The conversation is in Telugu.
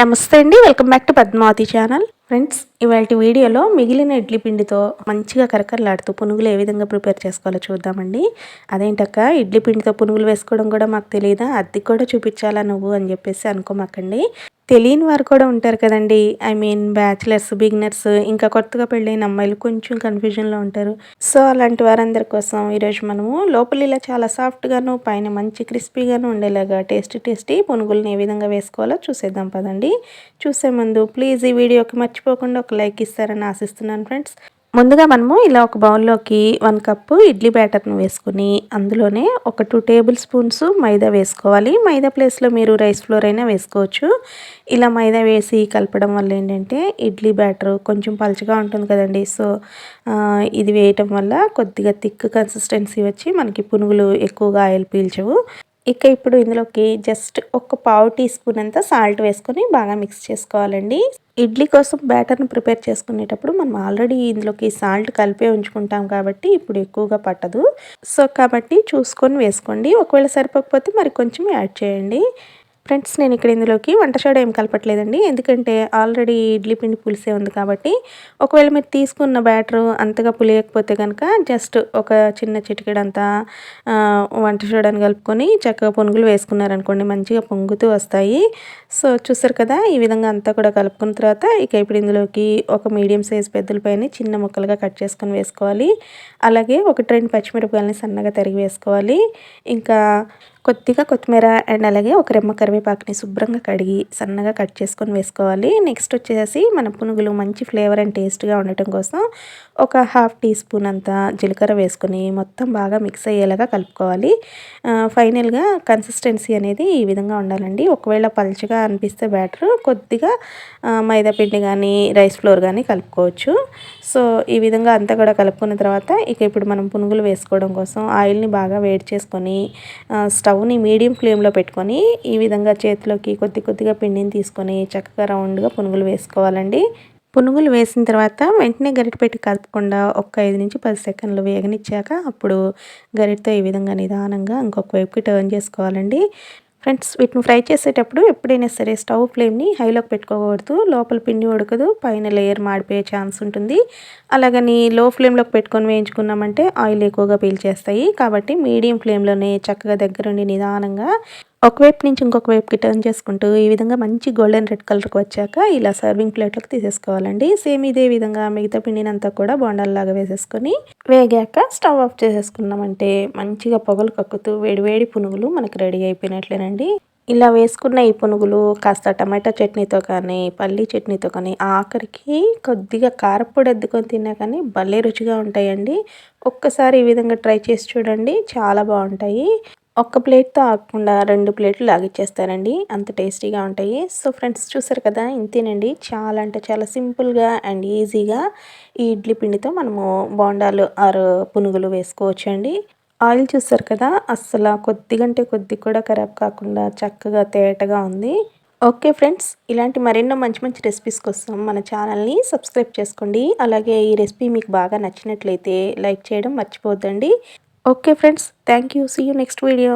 నమస్తే అండి welcome back to Padmavathi channel friends ఇవాళ వీడియోలో మిగిలిన ఇడ్లీ పిండితో మంచిగా కరకరలాడుతూ పునుగులు ఏ విధంగా ప్రిపేర్ చేసుకోవాలో చూద్దామండి. అదేంటక్క ఇడ్లీ పిండితో పునుగులు వేసుకోవడం కూడా మాకు తెలియదా అది కూడా చూపించాలా నువ్వు అని చెప్పేసి అనుకోమాకండి. తెలియని వారు కూడా ఉంటారు కదండి. ఐ మీన్ బ్యాచిలర్స్ బిగినర్స్ ఇంకా కొత్తగా పెళ్ళైన అమ్మాయిలు కొంచెం కన్ఫ్యూజన్లో ఉంటారు. సో అలాంటి వారందరి కోసం ఈరోజు మనము లోపల ఇలా చాలా సాఫ్ట్గాను పైన మంచి క్రిస్పీగాను ఉండేలాగా టేస్ట్ టేస్టీ పునుగులను ఏ విధంగా వేసుకోవాలో చూసేద్దాం పదండి. చూసే ముందు ప్లీజ్ ఈ వీడియోకి మర్చిపోకుండా ఒక లైక్ ఇస్తారని ఆశిస్తున్నాను ఫ్రెండ్స్. ముందుగా మనము ఇలా ఒక బౌల్లోకి వన్ కప్పు ఇడ్లీ బ్యాటర్ను వేసుకుని అందులోనే ఒక టూ టేబుల్ స్పూన్స్ మైదా వేసుకోవాలి. మైదా ప్లేస్లో మీరు రైస్ ఫ్లోర్ అయినా వేసుకోవచ్చు. ఇలా మైదా వేసి కలపడం వల్ల ఏంటంటే ఇడ్లీ బ్యాటర్ కొంచెం పలుచగా ఉంటుంది కదండి. సో ఇది వేయటం వల్ల కొద్దిగా థిక్ కన్సిస్టెన్సీ వచ్చి మనకి పునుగులు ఎక్కువగా ఆయిల్ పీల్చవు. ఇక ఇప్పుడు ఇందులోకి జస్ట్ ఒక పావు టీ స్పూన్ అంత సాల్ట్ వేసుకొని బాగా మిక్స్ చేసుకోవాలండి. ఇడ్లీ కోసం బ్యాటర్ని ప్రిపేర్ చేసుకునేటప్పుడు మనం ఆల్రెడీ ఇందులోకి సాల్ట్ కలిపే ఉంచుకుంటాం కాబట్టి ఇప్పుడు ఎక్కువగా పట్టదు. సో కాబట్టి చూసుకొని వేసుకోండి. ఒకవేళ సరిపోకపోతే మరి కొంచెం యాడ్ చేయండి. ఫ్రెండ్స్ నేను ఇక్కడ ఇందులోకి వంట సోడా ఏం కలపట్లేదండి. ఎందుకంటే ఆల్రెడీ ఇడ్లీ పిండి పులిసే ఉంది కాబట్టి. ఒకవేళ మీరు తీసుకున్న బ్యాటర్ అంతగా పులియకపోతే కనుక జస్ట్ ఒక చిన్న చిటికెడంతా వంట సోడాని కలుపుకొని చక్కగా పొనుగులు వేసుకున్నారనుకోండి మంచిగా పొంగుతూ వస్తాయి. సో చూసారు కదా ఈ విధంగా అంతా కూడా కలుపుకున్న తర్వాత ఇక ఇప్పుడు ఇందులోకి ఒక మీడియం సైజ్ పెద్దలపైన చిన్న ముక్కలుగా కట్ చేసుకొని వేసుకోవాలి. అలాగే ఒక రెండు పచ్చిమిరపకాయలని సన్నగా తరిగి వేసుకోవాలి. ఇంకా కొద్దిగా కొత్తిమీర అండ్ అలాగే ఒక రెమ్మ కరివేపాకుని శుభ్రంగా కడిగి సన్నగా కట్ చేసుకొని వేసుకోవాలి. నెక్స్ట్ వచ్చేసి మన పునుగులు మంచి ఫ్లేవర్ అండ్ టేస్ట్గా ఉండటం కోసం ఒక హాఫ్ టీ స్పూన్ అంతా జీలకర్ర వేసుకొని మొత్తం బాగా మిక్స్ అయ్యేలాగా కలుపుకోవాలి. ఫైనల్గా కన్సిస్టెన్సీ అనేది ఈ విధంగా ఉండాలండి. ఒకవేళ పలుచగా అనిపిస్తే బ్యాటర్ కొద్దిగా మైదా పిండి కానీ రైస్ ఫ్లోర్ కానీ కలుపుకోవచ్చు. సో ఈ విధంగా అంతా కూడా కలుపుకున్న తర్వాత ఇక ఇప్పుడు మనం పునుగులు వేసుకోవడం కోసం ఆయిల్ని బాగా వేడి చేసుకొని స్టవ్ని మీడియం ఫ్లేమ్లో పెట్టుకొని ఈ విధంగా చేతిలోకి కొద్ది కొద్దిగా పిండిని తీసుకొని చక్కగా రౌండ్గా పునుగులు వేసుకోవాలండి. పునుగులు వేసిన తర్వాత వెంటనే గరిట పెట్టి కలపకుండా ఒక్క ఐదు నుంచి పది సెకండ్లు వేగనిచ్చాక అప్పుడు గరిటతో ఈ విధంగా నిదానంగా ఇంకొక వైపుకి టర్న్ చేసుకోవాలండి. ఫ్రెండ్స్ వీటిని ఫ్రై చేసేటప్పుడు ఎప్పుడైనా సరే స్టవ్ ఫ్లేమ్ని హైలోకి పెట్టుకోకూడదు. లోపల పిండి ఉడకదు. పైన లేయర్ మాడిపోయే ఛాన్స్ ఉంటుంది. అలాగని లో ఫ్లేమ్లోకి పెట్టుకొని వేయించుకున్నామంటే ఆయిల్ ఎక్కువగా పీల్చేస్తాయి. కాబట్టి మీడియం ఫ్లేమ్లోనే చక్కగా దగ్గరుండి నిదానంగా ఒకవైపు నుంచి ఇంకొక వైపుకి టర్న్ చేసుకుంటూ ఈ విధంగా మంచి గోల్డెన్ రెడ్ కలర్కి వచ్చాక ఇలా సర్వింగ్ ప్లేట్లోకి తీసేసుకోవాలండి. సేమ్ ఇదే విధంగా మిగతా పిండినంతా కూడా బొండాల్లాగా వేసేసుకొని వేగాక స్టవ్ ఆఫ్ చేసేసుకున్నామంటే మంచిగా పొగలు కక్కుతూ వేడివేడి పునుగులు మనకు రెడీ అయిపోయినట్లేనండి. ఇలా వేసుకున్న ఈ పునుగులు కాస్త టమాటా చట్నీతో కానీ పల్లీ చట్నీతో కానీ ఆఖరికి కొద్దిగా కారపొడి అద్దుకొని తిన్నా కానీ భలే రుచిగా ఉంటాయండి. ఒక్కసారి ఈ విధంగా ట్రై చేసి చూడండి చాలా బాగుంటాయి. ఒక్క ప్లేట్తో ఆగకుండా రెండు ప్లేట్లు లాగిచ్చేస్తారండి. అంత టేస్టీగా ఉంటాయి. సో ఫ్రెండ్స్ చూసారు కదా ఇంతేనండి చాలా అంటే చాలా సింపుల్గా అండ్ ఈజీగా ఈ ఇడ్లీ పిండితో మనము బోండాలు ఆరు పునుగులు వేసుకోవచ్చండి. ఆయిల్ చూసారు కదా అస్సలు కొద్దిగంటే కొద్ది కూడా ఖరాబ్ కాకుండా చక్కగా తేటగా ఉంది. ఓకే ఫ్రెండ్స్ ఇలాంటి మరెన్నో మంచి మంచి రెసిపీస్ కోసం మన ఛానల్ని సబ్స్క్రైబ్ చేసుకోండి. అలాగే ఈ రెసిపీ మీకు బాగా నచ్చినట్లయితే లైక్ చేయడం మర్చిపోద్దండి okay friends thank you see you next video